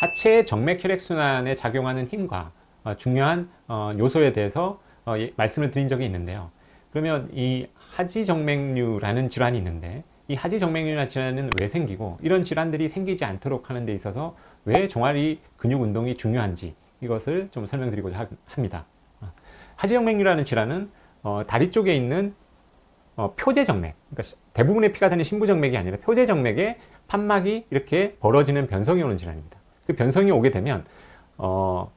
하체 정맥 혈액순환에 작용하는 힘과 어, 중요한 어, 요소에 대해서 어, 예, 말씀을 드린 적이 있는데요. 그러면 이 하지정맥류라는 질환이 있는데 이 하지정맥류라는 질환은 왜 생기고 이런 질환들이 생기지 않도록 하는 데 있어서 왜 종아리 근육 운동이 중요한지 이것을 좀 설명드리고자 하- 합니다. 어, 하지정맥류라는 질환은 어, 다리 쪽에 있는 어, 표제정맥, 그러니까 시- 대부분의 피가 다니는 신부정맥이 아니라 표제정맥에 판막이 이렇게 벌어지는 변성이 오는 질환입니다. 그 변성이 오게 되면 어,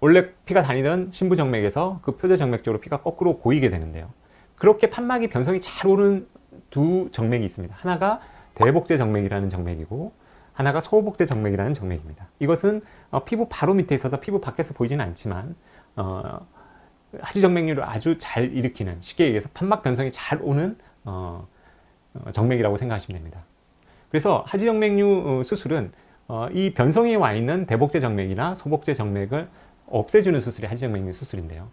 원래 피가 다니던 신부정맥에서 그 표제정맥 쪽으로 피가 거꾸로 고이게 되는데요. 그렇게 판막이 변성이 잘 오는 두 정맥이 있습니다. 하나가 대복제 정맥이라는 정맥이고 하나가 소복제 정맥이라는 정맥입니다. 이것은 어, 피부 바로 밑에 있어서 피부 밖에서 보이지는 않지만 어, 하지정맥류를 아주 잘 일으키는 쉽게 얘기해서 판막 변성이 잘 오는 어, 어, 정맥이라고 생각하시면 됩니다. 그래서 하지정맥류 어, 수술은 어, 이 변성이 와 있는 대복제 정맥이나 소복제 정맥을 없애주는 수술이 하지정맥류 수술인데요.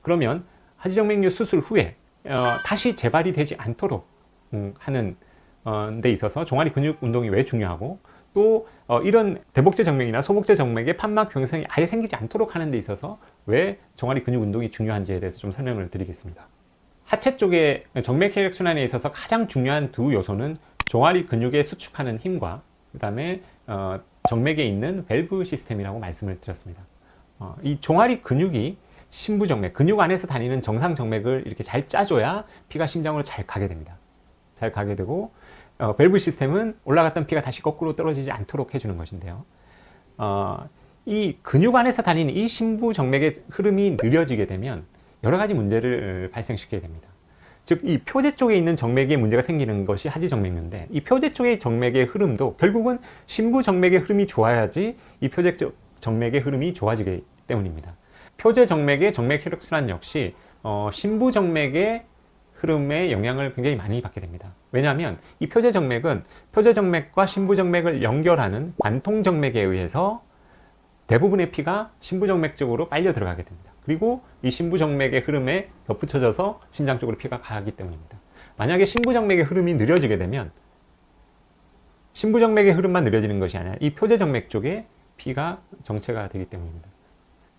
그러면 하지정맥류 수술 후에 어, 다시 재발이 되지 않도록 음, 하는 어, 데 있어서 종아리 근육 운동이 왜 중요하고 또 어, 이런 대복제 정맥이나 소복제 정맥의 판막 변성이 아예 생기지 않도록 하는 데 있어서 왜 종아리 근육 운동이 중요한지에 대해서 좀 설명을 드리겠습니다. 하체 쪽의 정맥 혈액 순환에 있어서 가장 중요한 두 요소는 종아리 근육에 수축하는 힘과 그다음에 어, 정맥에 있는 밸브 시스템이라고 말씀을 드렸습니다. 어, 이 종아리 근육이 신부정맥, 근육 안에서 다니는 정상 정맥을 이렇게 잘 짜줘야 피가 심장으로 잘 가게 됩니다. 잘 가게 되고 어, 밸브 시스템은 올라갔던 피가 다시 거꾸로 떨어지지 않도록 해주는 것인데요. 어, 이 근육 안에서 다니는 이 신부 정맥의 흐름이 느려지게 되면 여러 가지 문제를 발생시키게 됩니다. 즉, 이 표제 쪽에 있는 정맥에 문제가 생기는 것이 하지 정맥류인데, 이 표제 쪽의 정맥의 흐름도 결국은 신부 정맥의 흐름이 좋아야지 이 표제 쪽 정맥의 흐름이 좋아지기 때문입니다. 표제 정맥의 정맥 혈액순환 역시 어, 신부 정맥의 흐름에 영향을 굉장히 많이 받게 됩니다. 왜냐하면 이 표제 정맥은 표제 정맥과 신부 정맥을 연결하는 관통 정맥에 의해서 대부분의 피가 신부 정맥 쪽으로 빨려 들어가게 됩니다. 그리고 이 신부 정맥의 흐름에 덧붙여져서 심장 쪽으로 피가 가기 때문입니다. 만약에 신부 정맥의 흐름이 느려지게 되면 신부 정맥의 흐름만 느려지는 것이 아니라 이 표제 정맥 쪽에 피가 정체가 되기 때문입니다.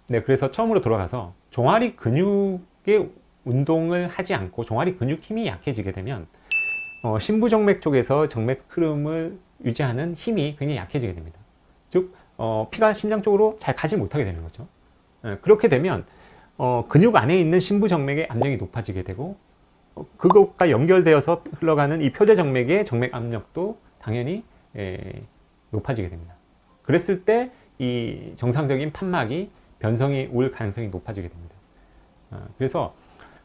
네, 그래서 처음으로 돌아가서 종아리 근육의 운동을 하지 않고 종아리 근육 힘이 약해지게 되면 어, 신부정맥 쪽에서 정맥 흐름을 유지하는 힘이 굉장히 약해지게 됩니다. 즉 어, 피가 심장 쪽으로 잘 가지 못하게 되는 거죠. 예, 그렇게 되면 어, 근육 안에 있는 신부정맥의 압력이 높아지게 되고 어, 그것과 연결되어서 흘러가는 이 표제정맥의 정맥 압력도 당연히 예, 높아지게 됩니다. 그랬을 때 이 정상적인 판막이 변성이 올 가능성이 높아지게 됩니다. 어, 그래서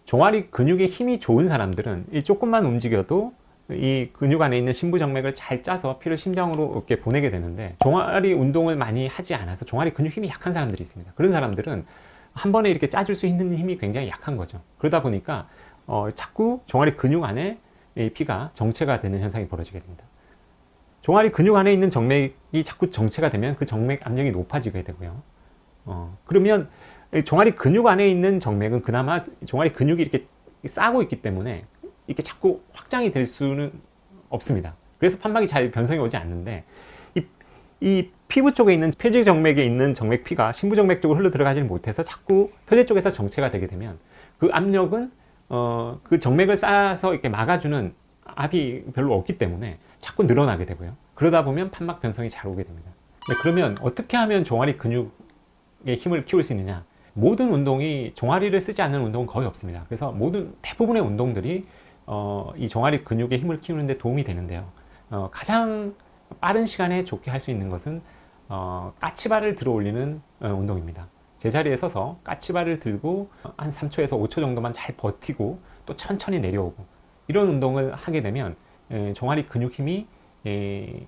종아리 근육에 힘이 좋은 사람들은 이 조금만 움직여도 이 근육 안에 있는 신부정맥을 잘 짜서 피를 심장으로 이렇게 보내게 되는데 종아리 운동을 많이 하지 않아서 종아리 근육 힘이 약한 사람들이 있습니다. 그런 사람들은 한 번에 이렇게 짜줄 수 있는 힘이 굉장히 약한 거죠. 그러다 보니까 어, 자꾸 종아리 근육 안에 이 피가 정체가 되는 현상이 벌어지게 됩니다. 종아리 근육 안에 있는 정맥이 자꾸 정체가 되면 그 정맥 압력이 높아지게 되고요. 어, 그러면 이 종아리 근육 안에 있는 정맥은 그나마 종아리 근육이 이렇게 싸고 있기 때문에 이렇게 자꾸 확장이 될 수는 없습니다. 그래서 판막이 잘 변성이 오지 않는데 이, 이 피부 쪽에 있는 표제 정맥에 있는 정맥 피가 신부 정맥 쪽으로 흘러 들어가지를 못해서 자꾸 표제 쪽에서 정체가 되게 되면 그 압력은 어, 그 정맥을 쌓아서 이렇게 막아주는 압이 별로 없기 때문에 자꾸 늘어나게 되고요. 그러다 보면 판막 변성이 잘 오게 됩니다. 네, 그러면 어떻게 하면 종아리 근육의 힘을 키울 수 있느냐? 모든 운동이 종아리를 쓰지 않는 운동은 거의 없습니다. 그래서 모든 대부분의 운동들이 어, 이 종아리 근육의 힘을 키우는데 도움이 되는데요. 어, 가장 빠른 시간에 좋게 할 수 있는 것은 어, 까치발을 들어 올리는 어, 운동입니다. 제자리에 서서 까치발을 들고 한 3초에서 5초 정도만 잘 버티고 또 천천히 내려오고 이런 운동을 하게 되면 에, 종아리 근육 힘이 에,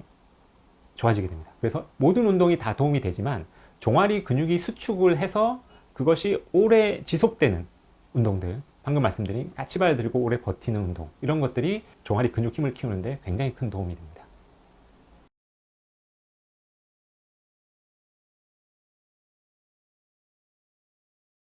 좋아지게 됩니다. 그래서 모든 운동이 다 도움이 되지만 종아리 근육이 수축을 해서 그것이 오래 지속되는 운동들, 방금 말씀드린 까치발 들고 오래 버티는 운동, 이런 것들이 종아리 근육 힘을 키우는데 굉장히 큰 도움이 됩니다.